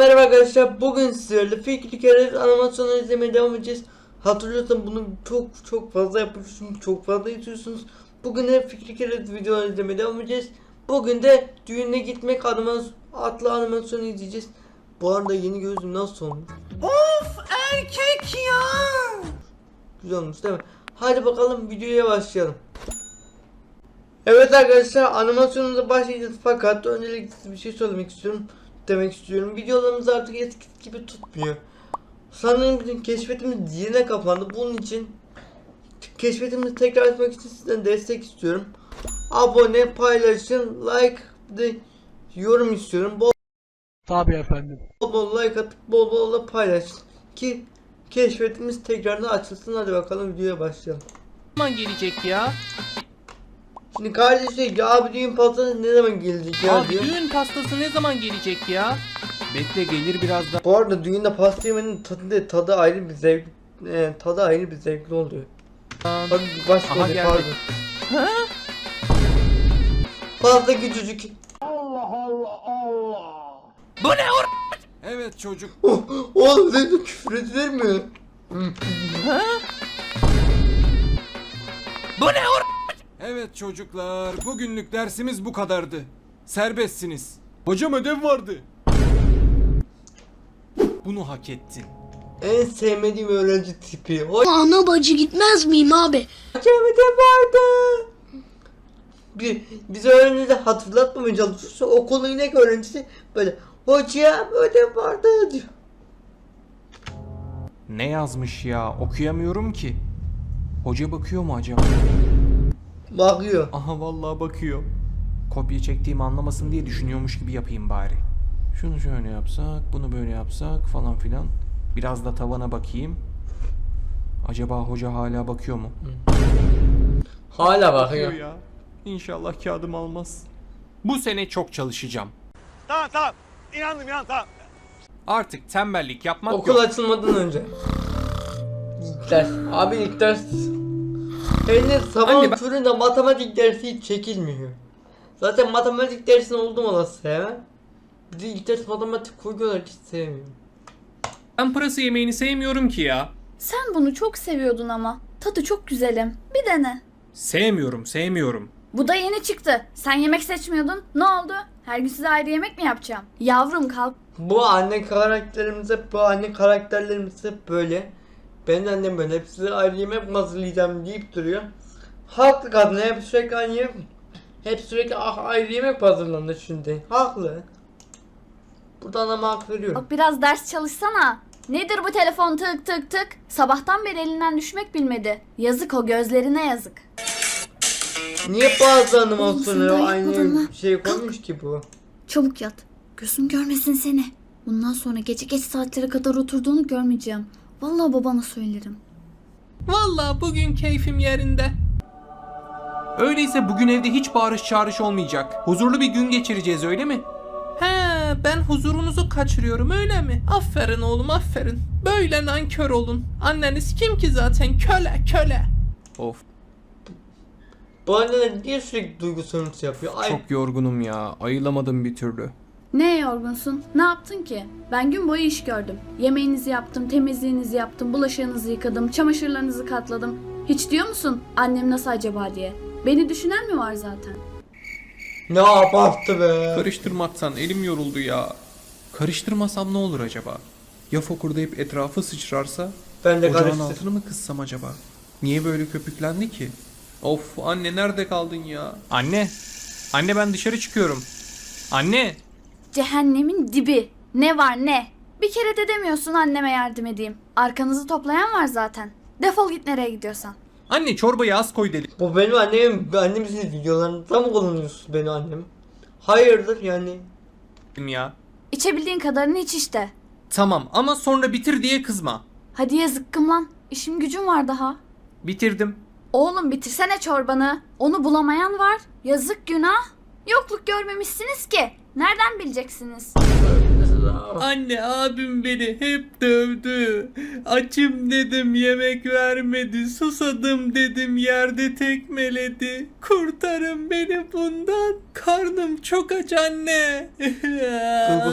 merhaba arkadaşlar. Bugün sizlerle Fikri Kere animasyonu izlemeye devam edeceğiz. Hatırlıyorsan bunu çok çok fazla yapıyorsunuz, çok fazla izliyorsunuz. Bugün de Fikri Kere videoları izlemeye devam edeceğiz. Bugün de düğüne gitmek animasyon, adlı animasyonu izleyeceğiz. Bu arada yeni gözüm nasıl olmuş? Of erkek ya. Güzel olmuş değil mi? Hadi bakalım videoya başlayalım. Evet arkadaşlar animasyonumuza başlayacağız fakat öncelikle bir şey söylemek istiyorum demek istiyorum. Videolarımız artık eskisi gibi tutmuyor. Sanırım bizim keşfetimiz yine kapandı. Bunun için keşfetimizi tekrar etmek için sizden destek istiyorum. Abone, paylaşın, like, de yorum istiyorum. Bol Tabii efendim. bol bol like atıp bol bol da paylaşın ki keşfetimiz tekrardan açılsın. Hadi bakalım videoya başlayalım. zaman gelecek ya? Şimdi kardeşi ya abi düğün pastası ne zaman gelecek ya Abi diyor. düğün pastası ne zaman gelecek ya? Bekle gelir birazdan. Bu arada düğünde pasta yemenin tadı, tadı ayrı bir zevk e, tadı ayrı bir zevkli oluyor. Hadi başka Aha, geldi. pardon. Pasta küçücük. Bu ne or? Evet çocuk. Oh, oğlum sen de küfür edilir mi? Bu ne or? Evet çocuklar. Bugünlük dersimiz bu kadardı. Serbestsiniz. Hocam ödev vardı. Bunu hak ettin. En sevmediğim öğrenci tipi. O Ana bacı gitmez miyim abi? Cemide vardı. Bir, biz öğrencileri hatırlatmamaya çalışıyorsa okulun inek öğrencisi böyle hocam ödev vardı diyor. Ne yazmış ya? Okuyamıyorum ki. Hoca bakıyor mu acaba? Bakıyor. Aha vallahi bakıyor. Kopya çektiğimi anlamasın diye düşünüyormuş gibi yapayım bari. Şunu şöyle yapsak, bunu böyle yapsak falan filan. Biraz da tavana bakayım. Acaba hoca hala bakıyor mu? Hala bakıyor. ya. İnşallah kağıdım almaz. Bu sene çok çalışacağım. Tamam tamam. İnandım inan tamam. Artık tembellik yapmak Okul yok. açılmadan önce. İlk ders. Abi ilk ders. Henüz sabah Anne köründe matematik dersi hiç çekilmiyor. Zaten matematik dersini oldum olası sevmem. Bir de ilk ders matematik koyuyorlar hiç sevmiyorum. Ben pırasa yemeğini sevmiyorum ki ya. Sen bunu çok seviyordun ama. Tadı çok güzelim. Bir dene. Sevmiyorum, sevmiyorum. Bu da yeni çıktı. Sen yemek seçmiyordun. Ne oldu? Her gün size ayrı yemek mi yapacağım? Yavrum kalk. Bu anne karakterimiz hep bu anne karakterlerimiz hep böyle. Ben de annem böyle hep size ayrı yemek mi hazırlayacağım deyip duruyor. Haklı kadın hep sürekli aynı yemek Hep sürekli ah, ayrı yemek mi hazırlanır şimdi. Haklı. Burada anama hak veriyorum. Bak biraz ders çalışsana. Nedir bu telefon tık tık tık? Sabahtan beri elinden düşmek bilmedi. Yazık o gözlerine yazık. Niye bazı sen daha yapmadın aynı şey koymuş ki bu? Çabuk yat. Gözüm görmesin seni. Bundan sonra gece geç saatlere kadar oturduğunu görmeyeceğim. Vallahi babana söylerim. Vallahi bugün keyfim yerinde. Öyleyse bugün evde hiç bağırış çağrış olmayacak. Huzurlu bir gün geçireceğiz öyle mi? He, ben huzurunuzu kaçırıyorum öyle mi? Aferin oğlum aferin. Böyle nankör olun. Anneniz kim ki zaten köle köle. Of Bu anneler niye sürekli duygu sömürüsü yapıyor? Ay çok yorgunum ya. Ayılamadım bir türlü. Ne yorgunsun? Ne yaptın ki? Ben gün boyu iş gördüm. Yemeğinizi yaptım, temizliğinizi yaptım, bulaşığınızı yıkadım, çamaşırlarınızı katladım. Hiç diyor musun annem nasıl acaba diye? Beni düşünen mi var zaten? ne abarttı be. Karıştırmaktan elim yoruldu ya. Karıştırmasam ne olur acaba? Ya fokurdayıp etrafı sıçrarsa? Ben de Ocağın karıştır. altını mı kıssam acaba? Niye böyle köpüklendi ki? Of anne nerede kaldın ya? Anne. Anne ben dışarı çıkıyorum. Anne. Cehennemin dibi. Ne var ne? Bir kere de demiyorsun anneme yardım edeyim. Arkanızı toplayan var zaten. Defol git nereye gidiyorsan. Anne çorbayı az koy deli. Bu benim annem, annemizin videolarında mı kullanıyorsunuz beni annem? Hayırdır yani? ya. İçebildiğin kadarını iç işte. Tamam ama sonra bitir diye kızma. Hadi ya zıkkım lan. İşim gücüm var daha. Bitirdim. Oğlum bitirsene çorbanı. Onu bulamayan var. Yazık günah. Yokluk görmemişsiniz ki. Nereden bileceksiniz? Anne abim beni hep dövdü. Açım dedim yemek vermedi. Susadım dedim yerde tekmeledi. Kurtarın beni bundan. Karnım çok aç anne.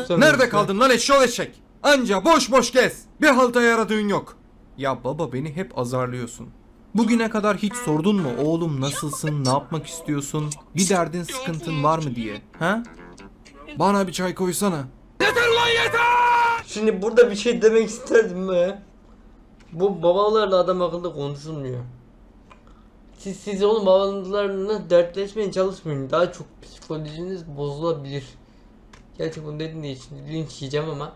Nerede kaldın lan eşşoğlu eşek? Anca boş boş gez. Bir halta yaradığın yok. Ya baba beni hep azarlıyorsun. Bugüne kadar hiç sordun mu oğlum nasılsın, ne yapmak istiyorsun, bir derdin sıkıntın var mı diye, ha? Bana bir çay koysana. Şimdi burada bir şey demek isterdim be. Bu babalarla adam akıllı konuşulmuyor. Siz siz oğlum babalarla dertleşmeye çalışmayın. Daha çok psikolojiniz bozulabilir. Gerçi bunu dediğin için linç yiyeceğim ama.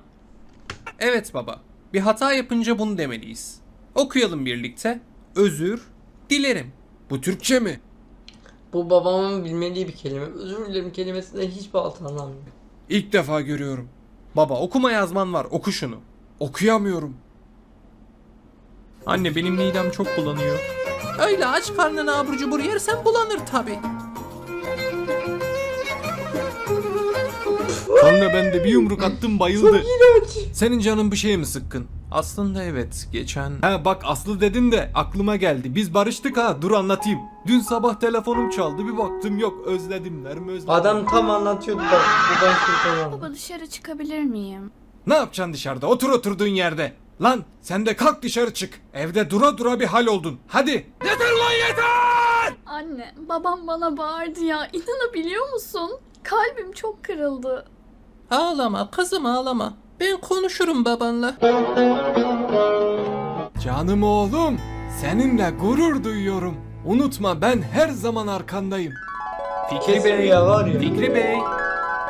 Evet baba. Bir hata yapınca bunu demeliyiz. Okuyalım birlikte. Özür dilerim. Bu Türkçe mi? Bu babamın bilmediği bir kelime. Özür dilerim kelimesinden hiçbir alt anlamıyor. İlk defa görüyorum. Baba okuma yazman var. Oku şunu. Okuyamıyorum. Anne benim midem çok bulanıyor. Öyle aç karnına abur cubur yersen bulanır tabi. Sonra ben de bir yumruk attım bayıldı. Senin canın bir şey mi sıkkın? Aslında evet geçen... Ha bak Aslı dedin de aklıma geldi. Biz barıştık ha dur anlatayım. Dün sabah telefonum çaldı bir baktım yok özledimler mi özledim. Adam tam anlatıyordu bak. Bu tamam. Baba dışarı çıkabilir miyim? Ne yapacaksın dışarıda otur oturduğun yerde. Lan sen de kalk dışarı çık. Evde dura dura bir hal oldun. Hadi. Anne, babam bana bağırdı ya. İnanabiliyor musun? Kalbim çok kırıldı. Ağlama kızım ağlama. Ben konuşurum babanla. Canım oğlum seninle gurur duyuyorum. Unutma ben her zaman arkandayım. Fikri Bey, ya var ya. Fikri Bey.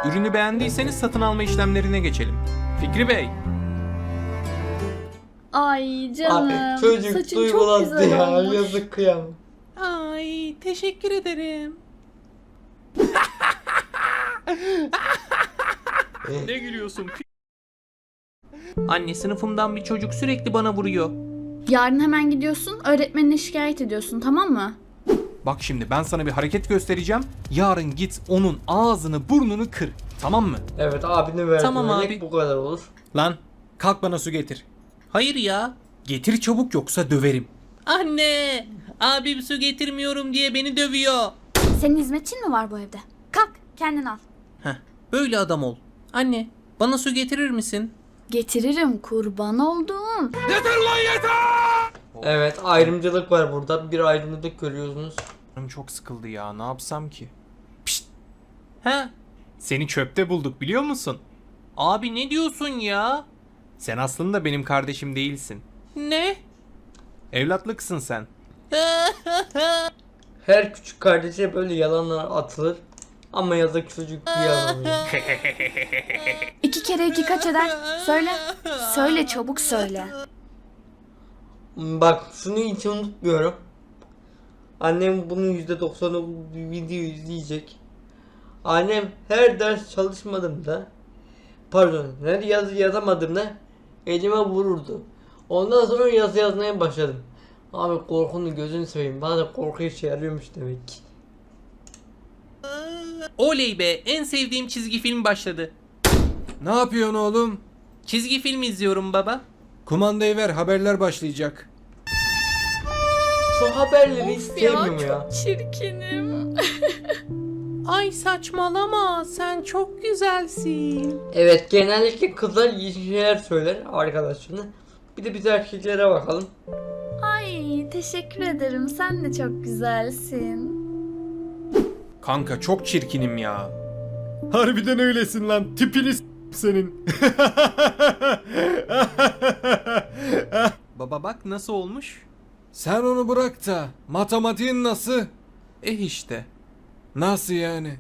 Ürünü beğendiyseniz satın alma işlemlerine geçelim. Fikri Bey. Ay canım. Abi çocuk Saçın çok duygulandı güzel ya. olmuş. Yazık kıyamam. Ay teşekkür ederim. ne gülüyorsun? Anne sınıfımdan bir çocuk sürekli bana vuruyor. Yarın hemen gidiyorsun, öğretmenine şikayet ediyorsun tamam mı? Bak şimdi ben sana bir hareket göstereceğim. Yarın git onun ağzını burnunu kır. Tamam mı? Evet abini verdim. Tamam abi. Bu kadar olur. Lan kalk bana su getir. Hayır ya. Getir çabuk yoksa döverim. Anne, abim su getirmiyorum diye beni dövüyor. Senin hizmetçin mi var bu evde? Kalk, kendin al. Heh, böyle adam ol. Anne, bana su getirir misin? Getiririm kurban olduğum. Evet ayrımcılık var burada. Bir ayrımcılık görüyorsunuz. Canım çok sıkıldı ya ne yapsam ki? He? Seni çöpte bulduk biliyor musun? Abi ne diyorsun ya? Sen aslında benim kardeşim değilsin. Ne? Evlatlıksın sen. Her küçük kardeşe böyle yalanlar atılır. Ama yazık çocuk duyamıyor. İki kere iki kaç eder? Söyle. Söyle çabuk söyle. Bak şunu hiç unutmuyorum. Annem bunun %90'ı bu videoyu izleyecek. Annem her ders çalışmadığımda pardon her yazı yazamadığımda elime vururdu. Ondan sonra yazı yazmaya başladım. Abi korkunu gözünü seveyim. Bazen korku işe yarıyormuş demek ki. Oley be, en sevdiğim çizgi film başladı. Ne yapıyorsun oğlum? Çizgi film izliyorum baba. Kumandayı ver haberler başlayacak. Şu haberleri hiç sevmiyorum ya. çok çirkinim. Ay saçmalama, sen çok güzelsin. Evet genellikle kızlar iyi şeyler söyler arkadaşlarına. Bir de biz erkeklere bakalım. Ay teşekkür ederim. Sen de çok güzelsin. Kanka çok çirkinim ya. Harbiden öylesin lan. Tipini s- senin. Baba bak nasıl olmuş? Sen onu bırak da matematiğin nasıl? Eh işte. Nasıl yani?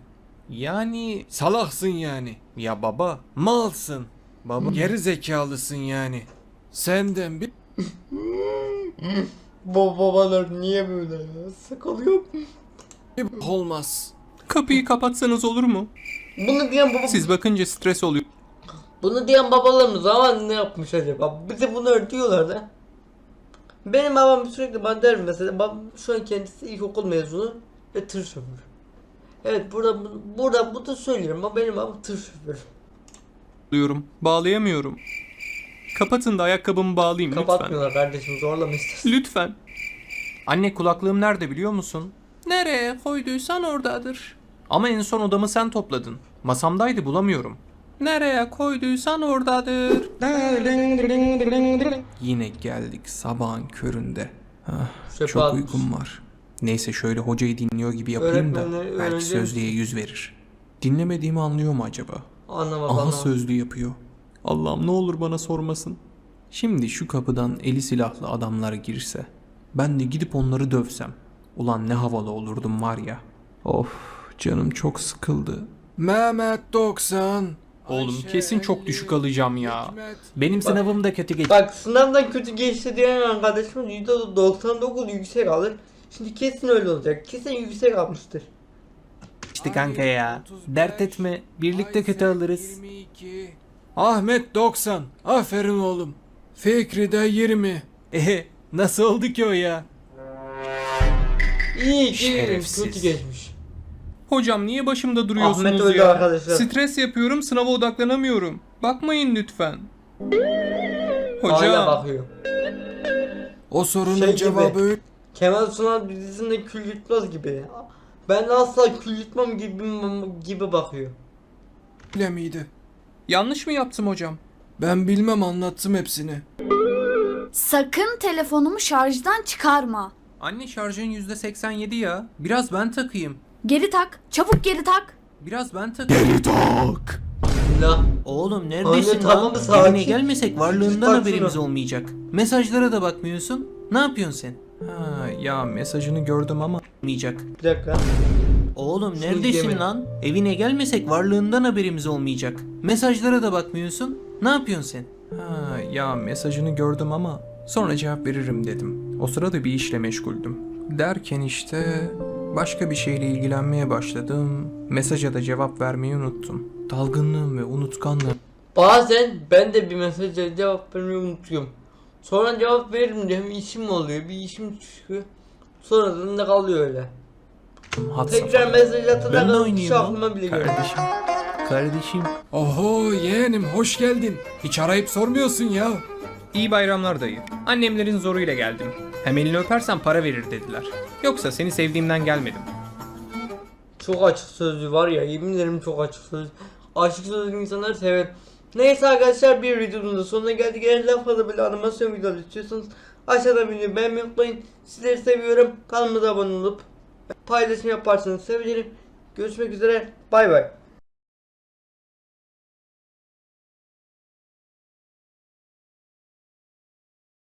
Yani Salaksın yani. ya baba Malsın. Baba geri zekalısın yani. Senden bir Bu babalar niye böyle ya? Sıkılıyor. B- olmaz. kapıyı kapatsanız olur mu? Bunu diyen baba Siz bakınca stres oluyor. Bunu diyen babalarımız zaman ne yapmış acaba? Bize bunu öğretiyorlar da. Benim babam sürekli bana der mesela babam şu an kendisi ilkokul mezunu ve tır şoförü. Evet burada burada bunu söylüyorum ama benim babam tır şoförü. Diyorum. Bağlayamıyorum. Kapatın da ayakkabımı bağlayayım lütfen. Kapatmıyorlar kardeşim zorlama istersen. Lütfen. Anne kulaklığım nerede biliyor musun? Nereye koyduysan oradadır. Ama en son odamı sen topladın. Masamdaydı bulamıyorum. Nereye koyduysan oradadır. Yine geldik sabahın köründe. Ah, Çöpe çok atmış. uykum var. Neyse şöyle hocayı dinliyor gibi yapayım da belki öğrenci sözlüğe yüz verir. Dinlemediğimi anlıyor mu acaba? Anlamaz Aha anlamaz. sözlü yapıyor. Allah'ım ne olur bana sormasın. Şimdi şu kapıdan eli silahlı adamlar girse. Ben de gidip onları dövsem. Ulan ne havalı olurdum var ya. Of canım çok sıkıldı. Mehmet 90. Oğlum Ayşe kesin çok düşük 50, alacağım ya. Hikmet. Benim sınavım da kötü geçti. Bak sınavdan kötü geçti diyen arkadaşımız %99 yüksek alır. Şimdi kesin öyle olacak. Kesin yüksek almıştır. İşte kanka ya. 35, Dert etme. Birlikte kötü alırız. 22. Ahmet 90. Aferin oğlum. Fikri de 20. Ehe nasıl oldu ki o ya? İyi ki Şerefsiz. kötü geçmiş. Hocam niye başımda duruyorsunuz Ahmet öldü ya? arkadaşlar. Stres yapıyorum sınava odaklanamıyorum. Bakmayın lütfen. Hala Hocam. bakıyor. O sorunun Şey gibi. cevabı Kemal Sunal dizisinde kül yutmaz gibi. Ben asla kül yutmam gibi, gibi bakıyor. öyle miydi? Yanlış mı yaptım hocam? Ben bilmem anlattım hepsini. Sakın telefonumu şarjdan çıkarma. Anne şarjın %87 ya. Biraz ben takayım. Geri tak. Çabuk geri tak. Biraz ben takayım. tak. La. Oğlum neredesin Anne, tamam, lan? sakin. Evine gelmesek varlığından haberimiz olmayacak. Mesajlara da bakmıyorsun. Ne yapıyorsun sen? Ha ya mesajını gördüm ama olmayacak. Bir dakika. Oğlum neredesin yemedim. lan? Evine gelmesek varlığından haberimiz olmayacak. Mesajlara da bakmıyorsun. Ne yapıyorsun sen? Ha ya mesajını gördüm ama sonra cevap veririm dedim. O sırada bir işle meşguldüm. Derken işte başka bir şeyle ilgilenmeye başladım. Mesaja da cevap vermeyi unuttum. Dalgınlığım ve unutkanlığım Bazen ben de bir mesaja cevap vermeyi unutuyorum. Sonra cevap veririm diyorum işim oluyor bir işim çıkıyor. Sonradan da kalıyor öyle. had Tekrar safhada. mesaj atana oynayayım hiç aklıma bile gelmedi. Kardeşim. Kardeşim. Oho yeğenim hoş geldin. Hiç arayıp sormuyorsun ya. İyi bayramlar dayı. Annemlerin zoruyla geldim. Hem elini öpersen para verir dediler. Yoksa seni sevdiğimden gelmedim. Çok açık sözlü var ya yemin ederim çok açık söz. Açık sözlü insanları sever. Neyse arkadaşlar bir videonun da sonuna geldik. Eğer daha fazla böyle animasyon videoları istiyorsanız aşağıdan videoyu beğenmeyi unutmayın. Sizleri seviyorum. Kanalımıza abone olup paylaşım yaparsanız sevinirim. Görüşmek üzere. Bay bay.